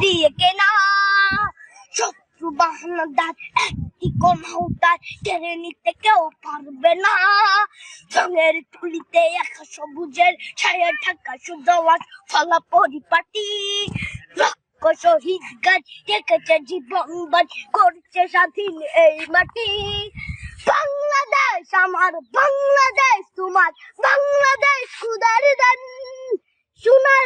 দিয়ে কেনা শত্রু বাহানাদার একটি কোনাও তার কেড়ে নিতে কেউ পারবে না রঙের তুলিতে একা সবুজের ছায়া ঢাকা সুজলাস ফলা পরিপাটি শহীদ গাছ রেখেছে জীবন করছে স্বাধীন এই মাটি বাংলাদেশ, আমার বাংলাদেশ, তোমার বাংলাদেশ খুদার দান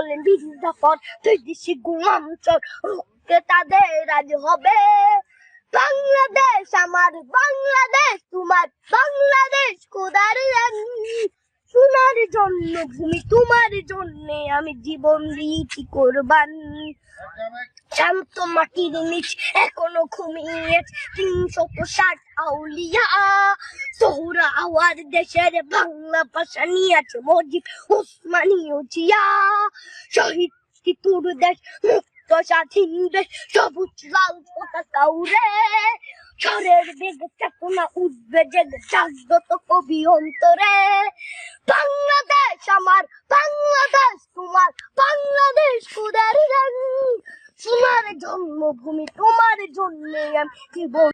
সকলে বিন্দাপন বিদেশি গুমাঞ্চল রুখতে তাদের রাজ হবে। বাংলাদেশ আমার বাংলাদেশ তোমার বাংলাদেশ খোদার সোনার জন্য ভূমি, তোমার জন্য আমি জীবন দিয়েছি কোরবান। শান্ত মাটির নিচ এখনও ঘুমিয়ে তিনশত ষাট আউলিয়া। সৌরা আওয়ার দেশের বাংলা ভাষা নিয়েছে মজিব উসমানীয় জিয়া শহীদ তিতুর দেশ, মুক্ত স্বাধীন দেশ, সবুজ লাল পতাকা উড়ে। ঝড়ের বেগে চেতনা উঠবে জেগে জাগ্রত কবি অন্তরে বাংলাদেশ আমার বাংলাদেশ তোমার খুদার সোনার জন্মভূমি তোমার জন্য আমি জীবন